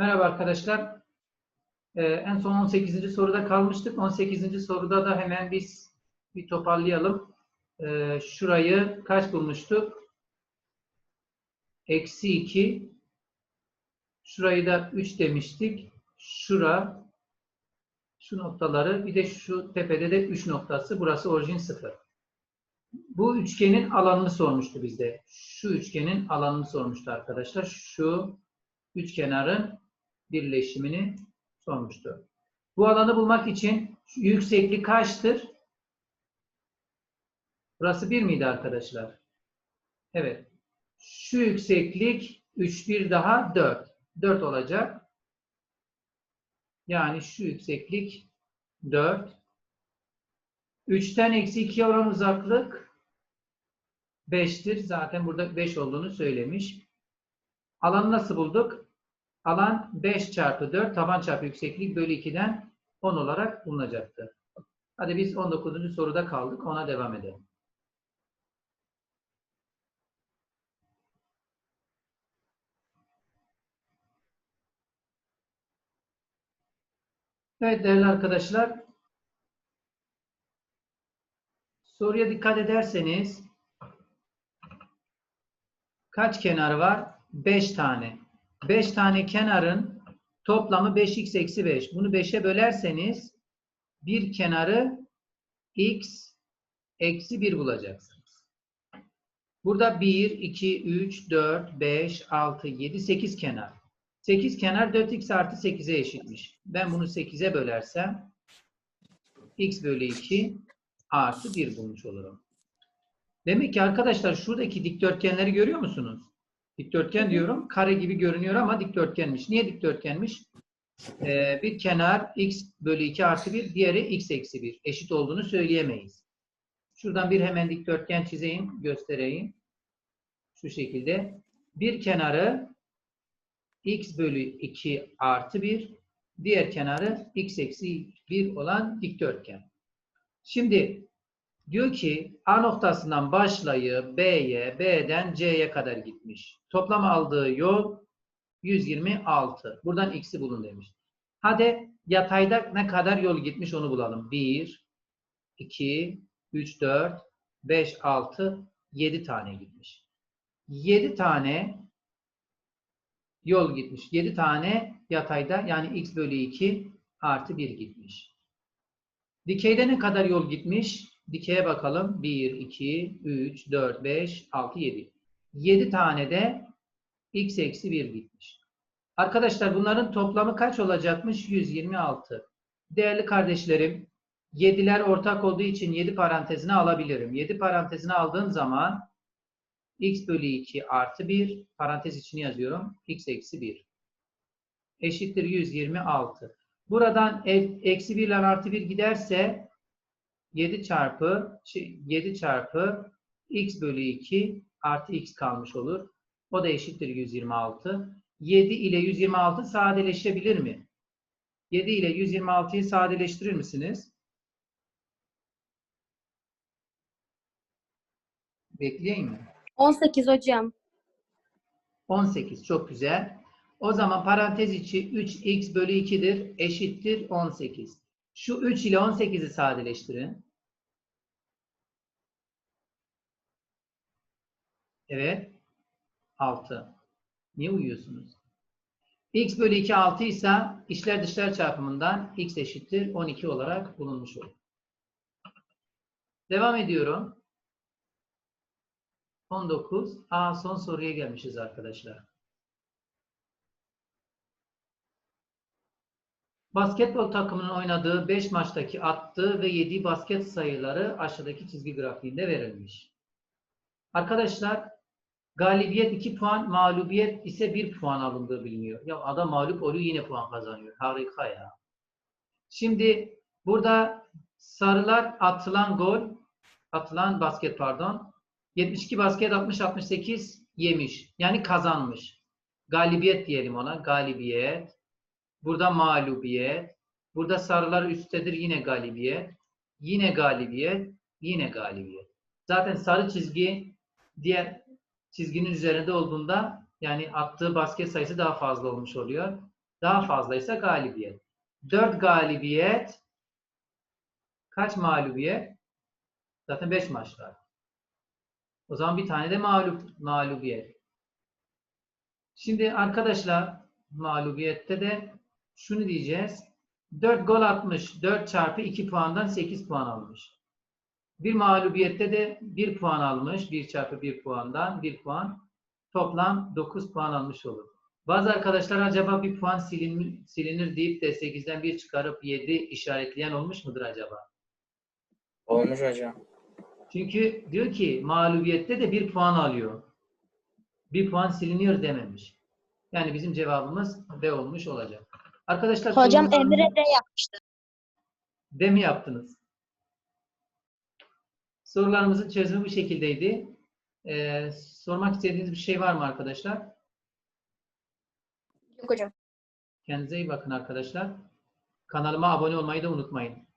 Merhaba arkadaşlar. Ee, en son 18. soruda kalmıştık. 18. soruda da hemen biz bir toparlayalım. Ee, şurayı kaç bulmuştuk? Eksi 2. Şurayı da 3 demiştik. Şura, şu noktaları, bir de şu tepede de 3 noktası. Burası orijin 0. Bu üçgenin alanını sormuştu bizde. Şu üçgenin alanını sormuştu arkadaşlar. Şu üç kenarın birleşimini sormuştu. Bu alanı bulmak için yükseklik kaçtır? Burası 1 miydi arkadaşlar? Evet. Şu yükseklik 3 bir daha 4. 4 olacak. Yani şu yükseklik 4. 3'ten eksi 2'ye olan uzaklık 5'tir. Zaten burada 5 olduğunu söylemiş. Alanı nasıl bulduk? Alan 5 çarpı 4 taban çarpı yükseklik bölü 2'den 10 olarak bulunacaktı. Hadi biz 19. soruda kaldık. Ona devam edelim. Evet değerli arkadaşlar. Soruya dikkat ederseniz kaç kenar var? 5 tane. 5 tane kenarın toplamı 5x eksi 5. Bunu 5'e bölerseniz bir kenarı x eksi 1 bulacaksınız. Burada 1, 2, 3, 4, 5, 6, 7, 8 kenar. 8 kenar 4x artı 8'e eşitmiş. Ben bunu 8'e bölersem x bölü 2 artı 1 bulmuş olurum. Demek ki arkadaşlar şuradaki dikdörtgenleri görüyor musunuz? Dikdörtgen diyorum. Kare gibi görünüyor ama dikdörtgenmiş. Niye dikdörtgenmiş? Ee, bir kenar x bölü 2 artı 1, diğeri x eksi 1. Eşit olduğunu söyleyemeyiz. Şuradan bir hemen dikdörtgen çizeyim, göstereyim. Şu şekilde. Bir kenarı x bölü 2 artı 1, diğer kenarı x eksi 1 olan dikdörtgen. Şimdi diyor ki A noktasından başlayıp B'ye, B'den C'ye kadar gitmiş. Toplam aldığı yol 126. Buradan x'i bulun demiş. Hadi yatayda ne kadar yol gitmiş onu bulalım. 1, 2, 3, 4, 5, 6, 7 tane gitmiş. 7 tane yol gitmiş. 7 tane yatayda yani x bölü 2 artı 1 gitmiş. Dikeyde ne kadar yol gitmiş? Dikeye bakalım. 1, 2, 3, 4, 5, 6, 7. 7 tane de x eksi 1 gitmiş. Arkadaşlar bunların toplamı kaç olacakmış? 126. Değerli kardeşlerim, 7'ler ortak olduğu için 7 parantezine alabilirim. 7 parantezine aldığım zaman x bölü 2 artı 1 parantez içini yazıyorum. x eksi 1 eşittir 126. Buradan eksi 1 ile artı 1 giderse 7 çarpı 7 çarpı x bölü 2 artı x kalmış olur. O da eşittir 126. 7 ile 126 sadeleşebilir mi? 7 ile 126'yı sadeleştirir misiniz? Bekleyeyim mi? 18 hocam. 18 çok güzel. O zaman parantez içi 3x bölü 2'dir eşittir 18. Şu 3 ile 18'i sadeleştirin. Evet. 6. Niye uyuyorsunuz? x bölü 2 6 ise içler dışlar çarpımından x eşittir 12 olarak bulunmuş olur. Devam ediyorum. 19. Aa, son soruya gelmişiz arkadaşlar. Basketbol takımının oynadığı 5 maçtaki attığı ve yediği basket sayıları aşağıdaki çizgi grafiğinde verilmiş. Arkadaşlar galibiyet 2 puan, mağlubiyet ise 1 puan alındığı biliniyor. Ya adam mağlup oluyor yine puan kazanıyor. Harika ya. Şimdi burada sarılar atılan gol, atılan basket pardon. 72 basket 60 68 yemiş. Yani kazanmış. Galibiyet diyelim ona. Galibiyet. Burada mağlubiyet. Burada sarılar üsttedir yine galibiyet. Yine galibiyet. Yine galibiyet. Zaten sarı çizgi diğer çizginin üzerinde olduğunda yani attığı basket sayısı daha fazla olmuş oluyor. Daha fazlaysa galibiyet. 4 galibiyet kaç mağlubiyet? Zaten 5 maç var. O zaman bir tane de mağlup, mağlubiyet. Şimdi arkadaşlar mağlubiyette de şunu diyeceğiz. 4 gol atmış. 4 çarpı 2 puandan 8 puan almış. Bir mağlubiyette de 1 puan almış. 1 çarpı 1 puandan 1 puan. Toplam 9 puan almış olur. Bazı arkadaşlar acaba bir puan silinir, silinir deyip de 8'den 1 çıkarıp 7 işaretleyen olmuş mudur acaba? Olmuş hocam. Çünkü diyor ki mağlubiyette de 1 puan alıyor. 1 puan siliniyor dememiş. Yani bizim cevabımız B olmuş olacak. Arkadaşlar Hocam? Emre de yapmıştı. D mi yaptınız? Sorularımızın çözümü bu şekildeydi. Ee, sormak istediğiniz bir şey var mı arkadaşlar? Yok hocam. Kendinize iyi bakın arkadaşlar. Kanalıma abone olmayı da unutmayın.